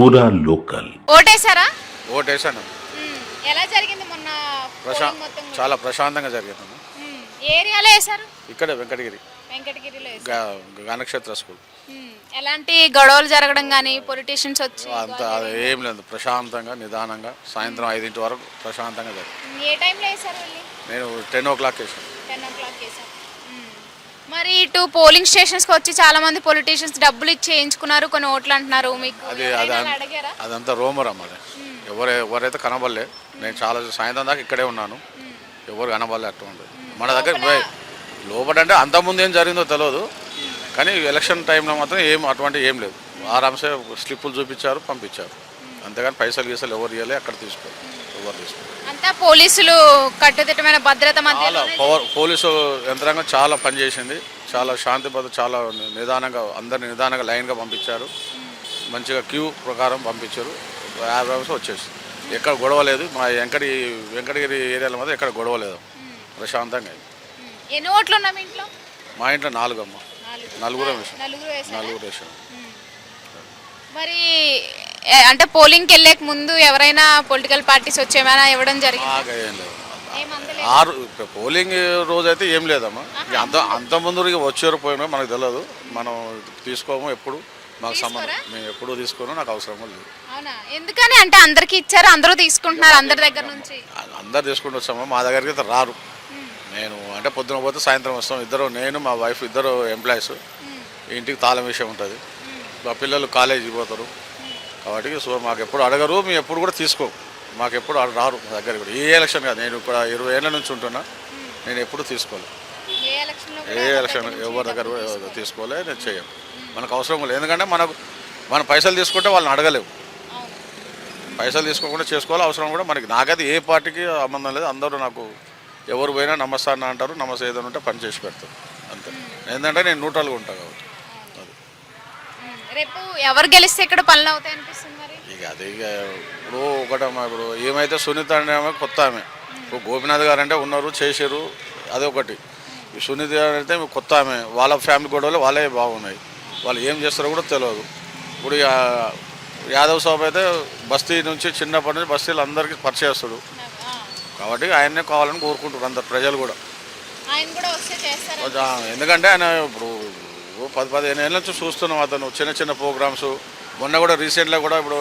పూరా లోకల్. ఓటేశారా? ఓటేసాను. ఎలా జరిగింది మొన్న ప్రశా polling మొత్తం కూడా? చాలా ప్రశాంతంగా జరిగింది. ఏ ఏరియాలో వేశారు? ఇక్కడే వెంకటగిరి. వెంకటగిరిలో వేశారు. గా- గణక్షేత్ర స్కూల్. ఎలాంటి గొడవలు జరగడం కానీ పొలిటీషియన్స్ వచ్చి అంత అది ఏం లేదు. ప్రశాంతంగా నిదానంగా సాయంత్రం ఐదింటి వరకు ప్రశాంతంగా జరిగింది. ఏ టైంలో వేశారు వెళ్ళి? నేను టెన్ ఓ క్లాక్ వేసాను టెన్ ఓ క్లాక్ వేశారు. మరి ఇటు పోలింగ్ స్టేషన్స్కి వచ్చి చాలా మంది పొలిటీషియన్స్ డబ్బులు ఇచ్చి చేయించుకున్నారు కొన్ని ఓట్లు అంటున్నారు. మీకు అది అడిగారా? అదంతా రోమర్ అమ్మ అది. ఎవరు ఎవరైతే కనబడలే నేను చాలా సాయంత్రం దాకా ఇక్కడే ఉన్నాను. ఎవరు కనబడలే అట్లా ఉండదు మన దగ్గర వే- లోపల అంటే అంతకుముందు ఏం జరిగిందో తెలియదు కానీ ఎలక్షన్ టైంలో మాత్రం ఏం అటువంటి ఏం లేదు. ఆరామ్సే స్లిప్పులు చూపించారు పంపించారు. అంతేగాని పైసలు గీసలు ఎవరు ఇవ్వలే అక్కడ తీసుకోరు అంతా పోలీసులు కట్టుదిట్టమైన భద్రత మధ్య పవర్ పోలీసు యంత్రాంగం చాలా పనిచేసింది. చాలా శాంతి భద్రత చాలా నిదానంగా అందరిని నిదానంగా లైన్గా పంపించారు. మంచిగా క్యూ ప్రకారం పంపించారు. యాభై నిమిషం వచ్చేసి ఎక్కడ గొడవ లేదు. మా వెంకటి వెంకటగిరి ఏరియాలో మాత్రం ఎక్కడ గొడవ లేదు. ప్రశాంతంగా అయింది. ఎన్ని ఓట్లు ఇంట్లో? మా ఇంట్లో నాలుగు అమ్మ నాలుగు. నలుగురు వేసాం. నలుగురు వేశారా? నలుగురు వేసాం. మరి అంటే పోలింగ్కి వెళ్ళేక ముందు ఎవరైనా పొలిటికల్ పార్టీస్ వచ్చి ఏమైనా ఇవ్వడం జరిగింది? ఆరు పోలింగ్ రోజు అయితే ఏం లేదమ్మా. అంత అంత ముందు వచ్చారు పోయినా మనకు తెలియదు మనం తీసుకోము ఎప్పుడు. మాకు సంబంధం మేము ఎప్పుడు తీసుకోను నాకు అవసరం లేదు. ఎందుకని? అంటే అందరికి ఇచ్చారు? అందరూ తీసుకుంటున్నారు అందరి దగ్గర నుంచి? అందరు తీసుకుంటూ వచ్చాము? మా దగ్గరికి అయితే రారు. నేను అంటే పొద్దున పోతే సాయంత్రం వస్తాం. ఇద్దరు నేను మా వైఫ్ ఇద్దరు ఎంప్లాయీస్ ఇంటికి తాళం విషయం ఉంటుంది. మా పిల్లలు కాలేజీకి పోతారు. కాబట్టి సో మాకు ఎప్పుడు అడగరు మేము ఎప్పుడు కూడా తీసుకోము. మాకు ఎప్పుడు రారు మా దగ్గర కూడా. ఏ ఎలక్షన్ కాదు. నేను ఇక్కడ ఇరవై ఏళ్ళ నుంచి ఉంటున్నా. నేను ఎప్పుడు తీసుకోలేదు ఏ ఎలక్షన్ ఎవరి దగ్గర కూడా తీసుకోలే. నేను చేయను. మనకు అవసరం లేదు. ఎందుకంటే మనకు మన పైసలు తీసుకుంటే వాళ్ళని అడగలేవు. పైసలు తీసుకోకుండా చేసుకోవాలి? అవసరం కూడా మనకి. నాకైతే ఏ పార్టీకి సంబంధం లేదు. అందరూ నాకు ఎవరు పోయినా నమస్తే అన్న అంటారు. నమస్తే ఏదైనా ఉంటే పని చేసి పెడతారు. అంతే. ఏంటంటే నేను న్యూట్రల్గా ఉంటాను కాబట్టి. రేపు ఎవరు గెలిస్తే ఇక్కడ పనులు అవుతాయి ఇక అది ఇక ఇప్పుడు ఒకటమ్మా ఇప్పుడు ఏమైతే సునీత అనే ఆమె కొత్త ఆమె. ఇప్పుడు గోపినాథ్ గారు అంటే ఉన్నారు చేసారు అదొకటి ఈ సునీత గారు అయితే కొత్త ఆమె. వాళ్ళ ఫ్యామిలీ గొడవలు వాళ్ళే బాగున్నాయి. వాళ్ళు ఏం చేస్తారో కూడా తెలియదు ఇప్పుడు యాదవ్ సాబ్ అయితే బస్తీ నుంచి చిన్నప్పటి నుంచి బస్తీలు అందరికీ పరిచయస్తుడు. ఆ. కాబట్టి ఆయన్నే కావాలని కోరుకుంటారు అందరు ప్రజలు కూడా. ఎందుకంటే ఆయన ఇప్పుడు పది పదిహేను ఏళ్ళ నుంచి చూస్తున్నాం అతను. చిన్న చిన్న ప్రోగ్రామ్స్. మొన్న కూడా రీసెంట్గా కూడా ఇప్పుడు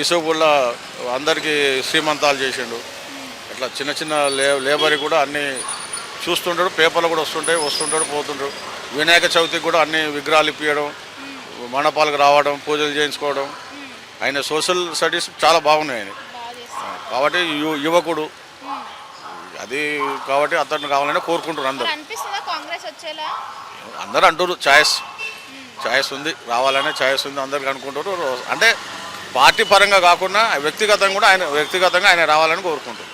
ఈసోపుల్లో అందరికీ శ్రీమంతాలు చేసిండు. ఇట్లా చిన్న చిన్న లే లేబర్ కూడా అన్నీ చూస్తుంటాడు పేపర్లు కూడా వస్తుంటాయి వస్తుంటాడు పోతుంటాడు. వినాయక చవితికి కూడా అన్ని విగ్రహాలు ఇప్పించడం మండపాలకు రావడం పూజలు చేయించుకోవడం. ఆయన సోషల్ స్టడీస్ చాలా బాగున్నాయి ఆయన. కాబట్టి యువకుడు. అది కాబట్టి అతను కావాలని కోరుకుంటారు అందరు. అందరూ అంటారు ఛాయిస్. ఛాయిస్ ఉంది రావాలనే ఛాయిస్ ఉంది అందరికి అనుకుంటారు. అంటే పార్టీ పరంగా కాకుండా వ్యక్తిగతంగా కూడా ఆయన వ్యక్తిగతంగా ఆయన రావాలని కోరుకుంటారు.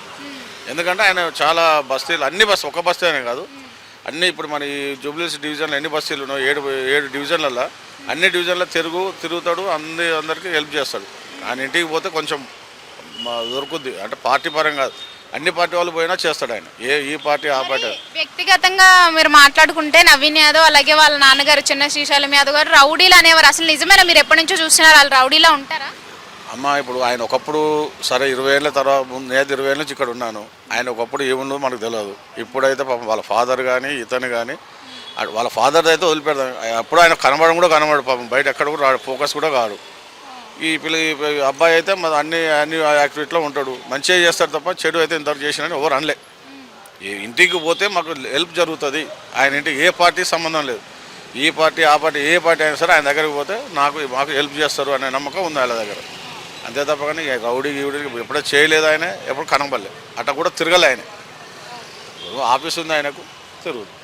ఎందుకంటే ఆయన చాలా బస్తీలు అన్ని బస్సు ఒక బస్తీ అనే కాదు. అన్ని ఇప్పుడు మన ఈ జూబ్లీస్ డివిజన్లో ఎన్ని బస్తీలు ఉన్నాయో ఏడు ఏడు డివిజన్లలో అన్ని డివిజన్లో తిరుగు తిరుగుతాడు అంది అందరికీ హెల్ప్ చేస్తాడు. ఆయన ఇంటికి పోతే కొంచెం దొరుకుద్ది. అంటే పార్టీ పరంగా కాదు. అన్ని పార్టీ వాళ్ళు పోయినా చేస్తాడు ఆయన. ఏ ఈ పార్టీ ఆ పార్టీ. వ్యక్తిగతంగా మీరు మాట్లాడుకుంటే నవీన్ యాదవ్ అలాగే వాళ్ళ నాన్నగారు చిన్న శ్రీశైలం యాదవ్ గారు రౌడీలు అనేవారు. అసలు నిజమేనా మీరు ఎప్పటి నుంచో చూస్తున్నారు? వాళ్ళు రౌడీలా ఉంటారా? అమ్మ ఇప్పుడు ఆయన ఒకప్పుడు సరే ఇరవై ఏళ్ళ తర్వాత ముందు నేను ఇరవై ఏళ్ళ నుంచి ఇక్కడ ఉన్నాను. ఆయన ఒకప్పుడు ఏముందో మనకు తెలియదు. ఇప్పుడైతే పాపం వాళ్ళ ఫాదర్ కానీ ఇతను కానీ వాళ్ళ ఫాదర్ అయితే వదిలిపెడదాం అప్పుడు ఆయన కనబడడం కూడా కనబడు పాపం. బయట ఎక్కడ కూడా రాడు ఫోకస్ కూడా కాడు ఈ పిల్ల ఈ అబ్బాయి అయితే మన అన్ని అన్ని యాక్టివిటీలో ఉంటాడు. మంచిగా చేస్తాడు తప్ప చెడు అయితే ఇంతవరకు చేసినని ఎవరు అనలే. ఇంటికి పోతే మాకు హెల్ప్ జరుగుతుంది. ఆయన ఇంటికి ఏ పార్టీ సంబంధం లేదు. ఈ పార్టీ ఆ పార్టీ ఏ పార్టీ అయినా సరే ఆయన దగ్గరికి పోతే నాకు మాకు హెల్ప్ చేస్తారు అనే నమ్మకం ఉంది ఆయన దగ్గర. అంతే తప్ప కానీ గౌడి గీవుడి ఎప్పుడో చేయలేదు ఆయన ఎప్పుడు కనబడలే. అట్లా కూడా తిరగలే ఆయన. ఆఫీస్ ఉంది ఆయనకు. తిరుగుతుంది